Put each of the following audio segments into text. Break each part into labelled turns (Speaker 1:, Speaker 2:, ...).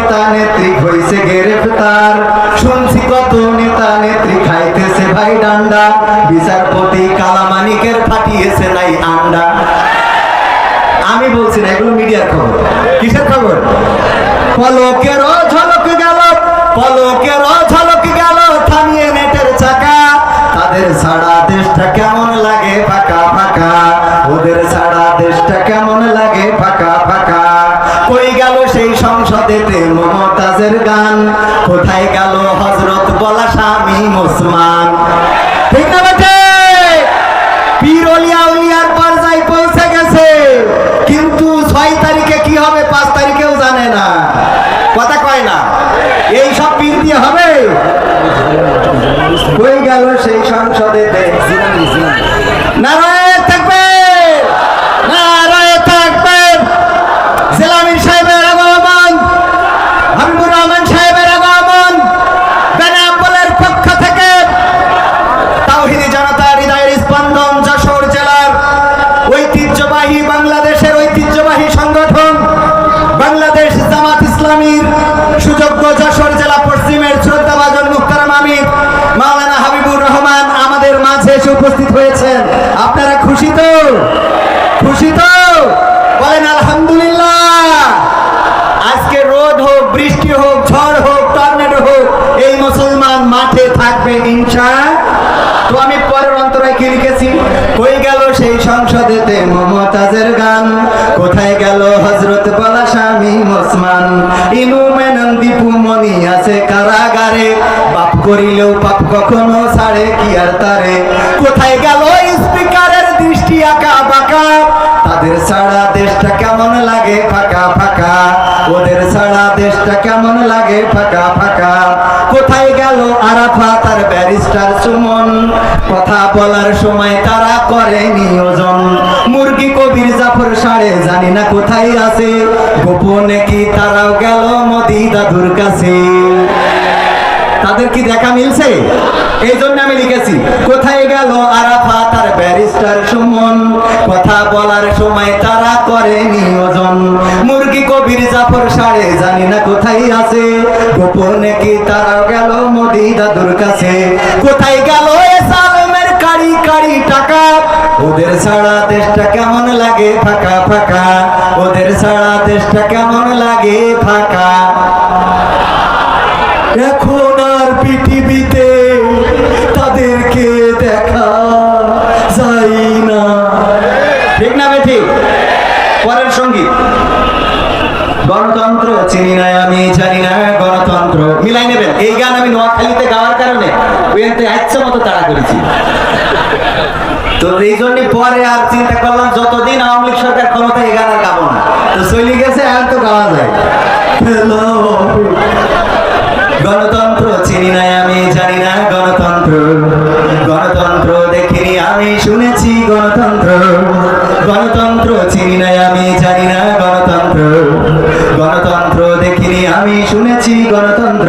Speaker 1: নেতা নেত্রী হয়েছে গ্রেফতার। শুনছি কত নেতা নেত্রী খাইতেছে ভাই ডান্ডা। বিচারপতি কালামানিকের ফাটিয়েছে নাই আন্ডা। আমি বলছি না, এগুলো মিডিয়ার খবর। কিসের খবর? পলকেরও ঝলক গেল, পলকের মুসলমান ঠিক না বেটে পীর অলিয়া উলিয়ার পর্যায়ে পৌঁছে গেছে। কিন্তু ছয় তারিখে কি হবে, পাঁচ তারিখেও জানে না। কথা কয় না। এই সব পীর দিয়ে হবে? হয়ে গেল সেই সংসদে নারায় কোথায় গেল হজরত বলা স্বামী ওসমান? ইনু মেনন দীপু মনি আছে কারাগারে। পাপ করিলেও পাপ কখনো ছাড়ে, কি আর তারে? কোথায় গেল স্পিকারের দৃষ্টি আঁকা বাঁকা? তাদের ছাড়া দেশটা কেমন লাগে ফাঁকা ফাঁকা? ওদের ছাড়া দেশটা কেমন লাগে ফাঁকা ফাঁকা? কোথায় গেল আরাফা তার ব্যারিস্টার সুমন? কথা বলার সময় তারা করে নিয়োজন মুরগি কবির জাফর সাড়ে জানি না কোথায় আছে। গোপনে কি তারাও গেল মোদি দাদুর কাছে। তাদের কি দেখা মিলছে? এই জন্য আমি লিখেছি, কোথায় গেল আরাফা তার ব্যারিস্টার সুমন? কথা বলার সময় তারা করে নিয়োজন। মুরগি কবির জাফর সাড়ে জানি না কোথায় আছে। গোপনে কি তারাও গেল মোদি দাদুর কাছে। কোথায় গেল এ সালমের কারি কারি টাকা? ওদের ছাড়া দেশটা কেমন লাগে ফাঁকা ফাঁকা? ওদের ছাড়া দেশটা কেমন লাগে ফাঁকা? এখন আর পৃথিবীতে তাদেরকে দেখা যায় না। ঠিক না বেঠি? পরের সংগীত গণতন্ত্র চিনি না, আমি জানি না, গণতন্ত্র। মিলাই নেবেন। এই গান আমি নোয়াখালীতে গাওয়ার কারণে ইচ্ছা মতো তাড়া করেছি। তো এই জন্য পরে আর চিন্তা করলাম, যতদিন আওয়ামী লীগ সরকার ক্ষমতা এই গান গাবো না। তো চলে গেছে, আর তো গাওয়া যায় গণতন্ত্র চিনি নাই আমি, জানি না গণতন্ত্র। গণতন্ত্র দেখিনি আমি, শুনেছি গণতন্ত্র। গণতন্ত্র চিনি নাই আমি, জানি না গণতন্ত্র। গণতন্ত্র দেখিনি আমি, শুনেছি গণতন্ত্র।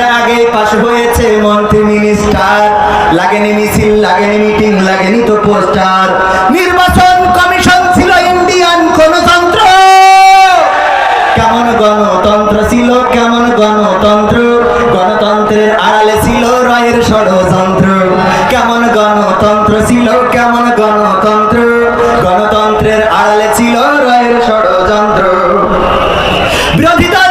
Speaker 1: এর আগেই পাশ হয়েছে মন্ত্রী মিনিস্টার। লাগেনি মিছিল, লাগেনি মিটিং, লাগেনি তো পোস্টার। নির্বাচন কমিশন ছিল ইন্ডিয়ান গণতন্ত্র। কেমন গণতন্ত্র ছিল, কেমন গণতন্ত্র? গণতন্ত্রের আড়ালে ছিল রয়ের ষড়যন্ত্র। কেমন গণতন্ত্র ছিল, কেমন গণতন্ত্র? গণতন্ত্রের আড়ালে ছিল রয়ের ষড়যন্ত্র। বিরোধী দল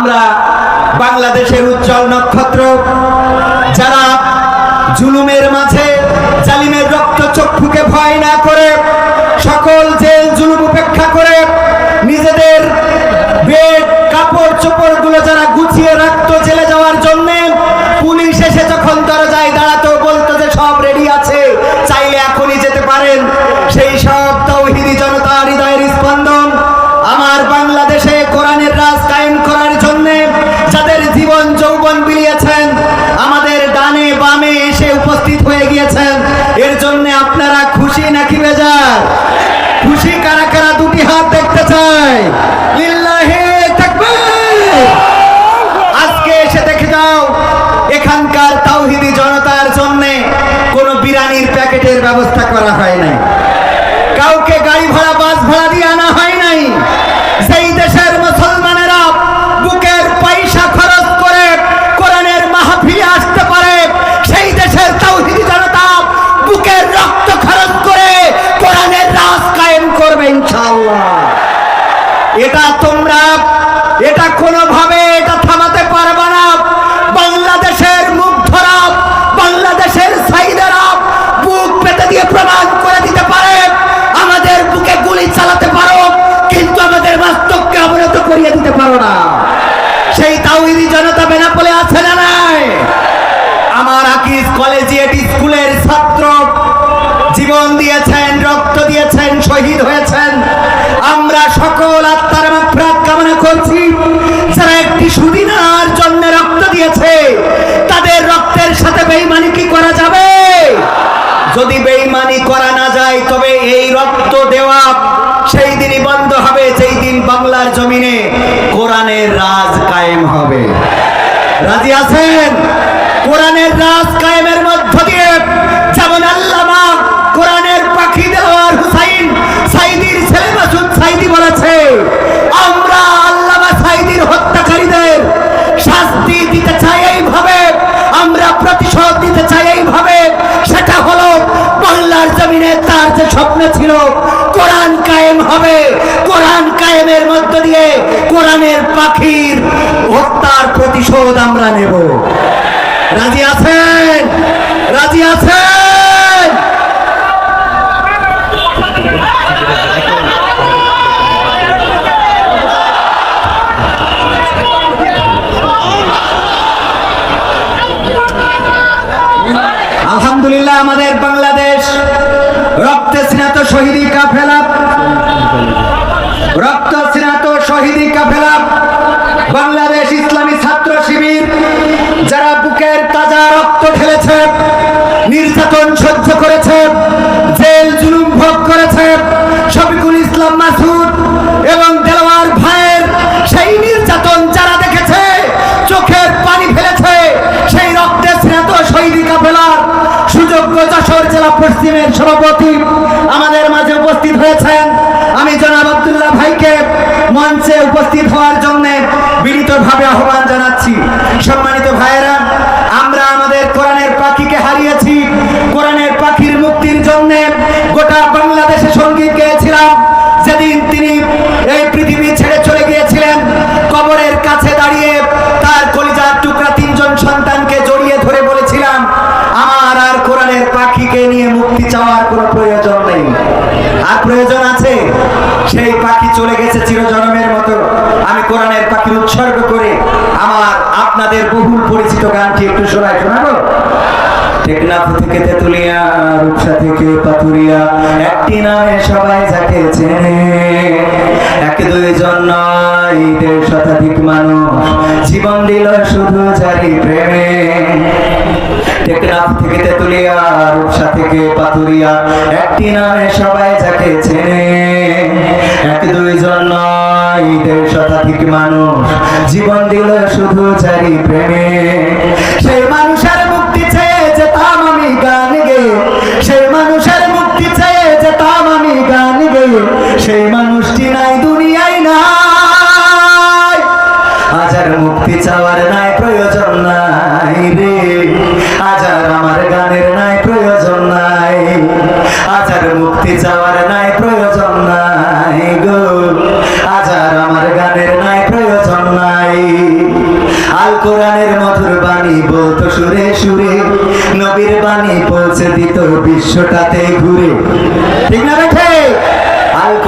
Speaker 1: আমরা বাংলাদেশের উজ্জ্বল নক্ষত্র যারা জুলুমের মাঝে জালিমের রক্ত চক্ষুকে ভয় না করে পানির প্যাকেটের ব্যবস্থা করা হয় নাই। কাছে স্বপ্ন ছিল, কোরআন কায়েম হবে। কোরআন কায়েমের মধ্য দিয়ে কোরআনের পাখির হত্যার প্রতিশোধ আমরা নেব। রাজি আছেন? রাজি আছেন? স্নাত শহীদি কাফেলা। রক্ত স্নাত শহীদি কাফেলা। বাংলাদেশ ইসলামী ছাত্র শিবির, যারা বুকের তাজা রক্ত খেলেছে নির্যাতন সহ্য করেছে ভাবে আহ্বান জানাচ্ছি। সম্মানিত ভাইয়েরা, আমরা আমাদের কোরআনের পাখিকে হারিয়েছি। কোরআনের পাখির মুক্তির জন্য গোটা বাংলাদেশে সংগীত গেয়েছিলাম। যেদিন তিনি এই পৃথিবী ছেড়ে চলে গিয়েছিলেন, কবরের কাছে দাঁড়িয়ে তার কলিজার টুকরা তিনজন সন্তানকে জড়িয়ে ধরে বলেছিলাম, আমার আর কোরআনের পাখিকে নিয়ে মুক্তি চাওয়ার কোনো প্রয়োজন নেই। প্রয়োজন আছে? সেই পাখি চলে গেছে চিরজনমের মতো। আমি কোরআনের পাখির উৎসর্গ করে আমার আপনাদের বহুল পরিচিত গানটি একটু শোনায় শোনাবো? টেকনাফ থেকে তেতুলিয়া, রূপসা থেকে পাতুরিয়া একটি নামে সবাই যাকে চেনে। এক দুইজন নয়, দেড় শতাধিক মানুষ জীবন দিল শুধু জারি প্রেমে। টেকনাফ থেকে তেতুলিয়া, রূপসা থেকে পাতুরিয়া একটি নামে সবাই যাকে চেনে। এক দুইজন নয়, দেড় শতাধিক মানুষ। জীবন দিল শুধু চারি প্রেমে। সেই মানুষের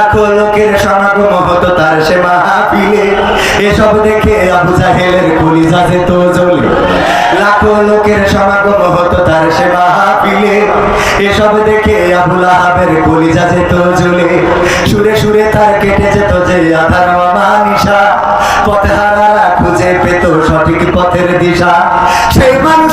Speaker 1: লাখো লোকের সমাগম হতো তার সে মাহফিলে। এসব দেখে আবু জাহেলের কলিজা যেত জ্বলে। লাখো লোকের সমাগম হতো তার সে মাহফিলে। এসব দেখে আবুল আহাবের কলিজা যেত জ্বলে। সুরে সুরে তার কেটে যেত যে আধার মানিসা পথে হারারা খুঁজে পেত সঠিক পথের দিশা। সেই মানুষ